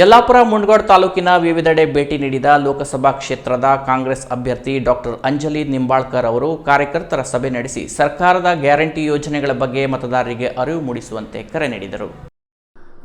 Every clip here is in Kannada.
ಯಲ್ಲಾಪುರ ಮುಂಡಗೋಡ್ ತಾಲೂಕಿನ ವಿವಿಧೆಡೆ ಭೇಟಿ ನೀಡಿದ ಲೋಕಸಭಾ ಕ್ಷೇತ್ರದ ಕಾಂಗ್ರೆಸ್ ಅಭ್ಯರ್ಥಿ ಡಾಕ್ಟರ್ ಅಂಜಲಿ ನಿಂಬಾಳ್ಕರ್ ಅವರು ಕಾರ್ಯಕರ್ತರ ಸಭೆ ನಡೆಸಿ ಸರ್ಕಾರದ ಗ್ಯಾರಂಟಿ ಯೋಜನೆಗಳ ಬಗ್ಗೆ ಮತದಾರರಿಗೆ ಅರಿವು ಮೂಡಿಸುವಂತೆ ಕರೆ ನೀಡಿದರು.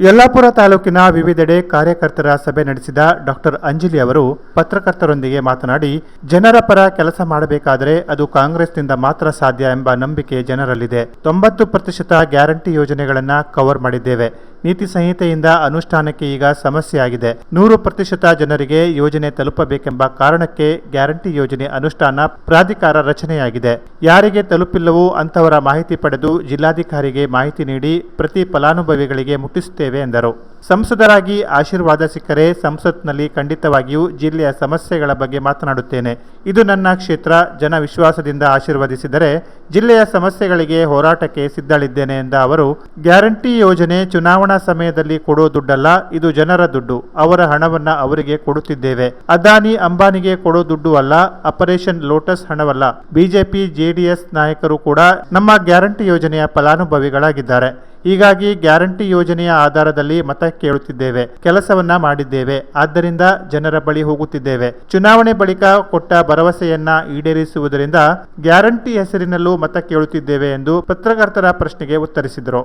ಯಲ್ಲಾಪುರ ತಾಲೂಕಿನ ವಿವಿಧೆಡೆ ಕಾರ್ಯಕರ್ತರ ಸಭೆ ನಡೆಸಿದ ಡಾಕ್ಟರ್ ಅಂಜಲಿ ಅವರು ಪತ್ರಕರ್ತರೊಂದಿಗೆ ಮಾತನಾಡಿ, ಜನರ ಪರ ಕೆಲಸ ಮಾಡಬೇಕಾದರೆ ಅದು ಕಾಂಗ್ರೆಸ್ನಿಂದ ಮಾತ್ರ ಸಾಧ್ಯ ಎಂಬ ನಂಬಿಕೆ ಜನರಲ್ಲಿದೆ. ತೊಂಬತ್ತು ಪ್ರತಿಶತ ಗ್ಯಾರಂಟಿ ಯೋಜನೆಗಳನ್ನು ಕವರ್ ಮಾಡಿದ್ದೇವೆ. ನೀತಿ ಸಂಹಿತೆಯಿಂದ ಅನುಷ್ಠಾನಕ್ಕೆ ಈಗ ಸಮಸ್ಯೆಯಾಗಿದೆ. ನೂರು ಪ್ರತಿಶತ ಜನರಿಗೆ ಯೋಜನೆ ತಲುಪಬೇಕೆಂಬ ಕಾರಣಕ್ಕೆ ಗ್ಯಾರಂಟಿ ಯೋಜನೆ ಅನುಷ್ಠಾನ ಪ್ರಾಧಿಕಾರ ರಚನೆಯಾಗಿದೆ. ಯಾರಿಗೆ ತಲುಪಿಲ್ಲವೋ ಅಂತವರ ಮಾಹಿತಿ ಪಡೆದು ಜಿಲ್ಲಾಧಿಕಾರಿಗೆ ಮಾಹಿತಿ ನೀಡಿ ಪ್ರತಿ ಫಲಾನುಭವಿಗಳಿಗೆ ಮುಟ್ಟಿಸುತ್ತೇವೆ ಎಂದರು. ಸಂಸದರಾಗಿ ಆಶೀರ್ವಾದ ಸಿಕ್ಕರೆ ಸಂಸತ್ನಲ್ಲಿ ಖಂಡಿತವಾಗಿಯೂ ಜಿಲ್ಲೆಯ ಸಮಸ್ಯೆಗಳ ಬಗ್ಗೆ ಮಾತನಾಡುತ್ತೇನೆ. ಇದು ನನ್ನ ಕ್ಷೇತ್ರ. ಜನ ವಿಶ್ವಾಸದಿಂದ ಆಶೀರ್ವದಿಸಿದರೆ ಜಿಲ್ಲೆಯ ಸಮಸ್ಯೆಗಳಿಗೆ ಹೋರಾಟಕ್ಕೆ ಸಿದ್ಧಳಿದ್ದೇನೆ ಎಂದ ಅವರು, ಗ್ಯಾರಂಟಿ ಯೋಜನೆ ಚುನಾವಣಾ ಸಮಯದಲ್ಲಿ ಕೊಡೋ ದುಡ್ಡಲ್ಲ, ಇದು ಜನರ ದುಡ್ಡು. ಅವರ ಹಣವನ್ನ ಅವರಿಗೆ ಕೊಡುತ್ತಿದ್ದೇವೆ. ಅದಾನಿ ಅಂಬಾನಿಗೆ ಕೊಡೋ ದುಡ್ಡು ಅಲ್ಲ, ಆಪರೇಷನ್ ಲೋಟಸ್ ಹಣವಲ್ಲ. ಬಿಜೆಪಿ, ಜೆಡಿಎಸ್ ನಾಯಕರು ಕೂಡ ನಮ್ಮ ಗ್ಯಾರಂಟಿ ಯೋಜನೆಯ ಫಲಾನುಭವಿಗಳಾಗಿದ್ದಾರೆ. ಹೀಗಾಗಿ ಗ್ಯಾರಂಟಿ ಯೋಜನೆಯ ಆಧಾರದಲ್ಲಿ ಮತ ಕೇಳುತ್ತಿದ್ದೇವೆ, ಕೆಲಸವನ್ನ ಮಾಡಿದ್ದೇವೆ, ಆದ್ದರಿಂದ ಜನರ ಬಳಿ ಹೋಗುತ್ತಿದ್ದೇವೆ. ಚುನಾವಣೆ ಬಳಿಕ ಕೊಟ್ಟ ಭರವಸೆಯನ್ನ ಈಡೇರಿಸುವುದರಿಂದ ಗ್ಯಾರಂಟಿ ಹೆಸರಿನಲ್ಲೂ ಮತ ಕೇಳುತ್ತಿದ್ದೇವೆ ಎಂದು ಪತ್ರಕರ್ತರ ಪ್ರಶ್ನೆಗೆ ಉತ್ತರಿಸಿದರು.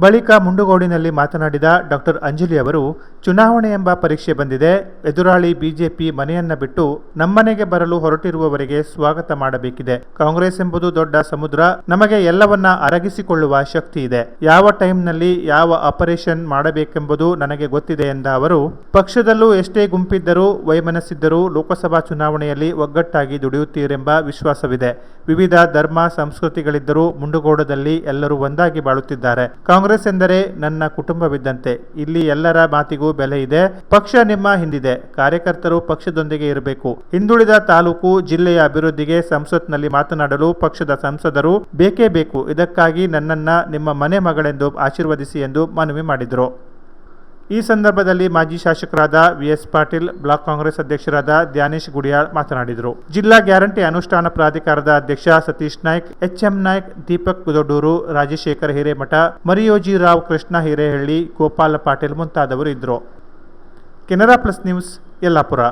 ಬಳಿಕ ಮುಂಡುಗೋಡಿನಲ್ಲಿ ಮಾತನಾಡಿದ ಡಾಕ್ಟರ್ ಅಂಜಲಿ ಅವರು, ಚುನಾವಣೆ ಎಂಬ ಪರೀಕ್ಷೆ ಬಂದಿದೆ. ಎದುರಾಳಿ ಬಿಜೆಪಿ ಮನೆಯನ್ನ ಬಿಟ್ಟು ನಮ್ಮನೆಗೆ ಬರಲು ಹೊರಟಿರುವವರಿಗೆ ಸ್ವಾಗತ ಮಾಡಬೇಕಿದೆ. ಕಾಂಗ್ರೆಸ್ ಎಂಬುದು ದೊಡ್ಡ ಸಮುದ್ರ. ನಮಗೆ ಎಲ್ಲವನ್ನ ಅರಗಿಸಿಕೊಳ್ಳುವ ಶಕ್ತಿ ಇದೆ. ಯಾವ ಟೈಮ್ನಲ್ಲಿ ಯಾವ ಆಪರೇಷನ್ ಮಾಡಬೇಕೆಂಬುದು ನನಗೆ ಗೊತ್ತಿದೆ ಎಂದ ಅವರು, ಪಕ್ಷದಲ್ಲೂ ಎಷ್ಟೇ ಗುಂಪಿದ್ದರೂ, ವೈಮನಸ್ಸಿದ್ದರೂ ಲೋಕಸಭಾ ಚುನಾವಣೆಯಲ್ಲಿ ಒಗ್ಗಟ್ಟಾಗಿ ದುಡಿಯುತ್ತೀರೆಂಬ ವಿಶ್ವಾಸವಿದೆ. ವಿವಿಧ ಧರ್ಮ, ಸಂಸ್ಕೃತಿಗಳಿದ್ದರೂ ಮುಂಡುಗೋಡದಲ್ಲಿ ಎಲ್ಲರೂ ಒಂದಾಗಿ ಬಾಳುತ್ತಿದ್ದಾರೆ. ಕಾಂಗ್ರೆಸ್ ಎಂದರೆ ನನ್ನ ಕುಟುಂಬವಿದ್ದಂತೆ. ಇಲ್ಲಿ ಎಲ್ಲರ ಮಾತಿಗೂ ಬೆಲೆ ಇದೆ. ಪಕ್ಷ ನಿಮ್ಮ ಹಿಂದಿದೆ. ಕಾರ್ಯಕರ್ತರು ಪಕ್ಷದೊಂದಿಗೆ ಇರಬೇಕು. ಹಿಂದುಳಿದ ತಾಲೂಕು ಜಿಲ್ಲೆಯ ಅಭಿವೃದ್ಧಿಗೆ ಸಂಸತ್ನಲ್ಲಿ ಮಾತನಾಡಲು ಪಕ್ಷದ ಸಂಸದರು ಬೇಕೇ ಬೇಕು. ಇದಕ್ಕಾಗಿ ನನ್ನನ್ನ ನಿಮ್ಮ ಮನೆ ಮಗಳೆಂದು ಆಶೀರ್ವದಿಸಿ ಎಂದು ಮನವಿ ಮಾಡಿದರು. ಈ ಸಂದರ್ಭದಲ್ಲಿ ಮಾಜಿ ಶಾಸಕರಾದ ವಿಎಸ್ ಪಾಟೀಲ್, ಬ್ಲಾಕ್ ಕಾಂಗ್ರೆಸ್ ಅಧ್ಯಕ್ಷರಾದ ದ್ಯಾನೇಶ್ ಗುಡಿಯಾಳ್ ಮಾತನಾಡಿದರು. ಜಿಲ್ಲಾ ಗ್ಯಾರಂಟಿ ಅನುಷ್ಠಾನ ಪ್ರಾಧಿಕಾರದ ಅಧ್ಯಕ್ಷ ಸತೀಶ್ ನಾಯ್ಕ್, ಎಚ್ಎಂ ನಾಯ್ಕ್, ದೀಪಕ್ ಕುದೊಡ್ಡೂರು ರಾಜಶೇಖರ್ ಹಿರೇಮಠ, ಮರಿಯೋಜಿ ರಾವ್ ಕೃಷ್ಣ ಹಿರೇಹಳ್ಳಿ, ಗೋಪಾಲ ಪಾಟೀಲ್ ಮುಂತಾದವರು ಇದ್ದರು. Canara plus news Yellapur.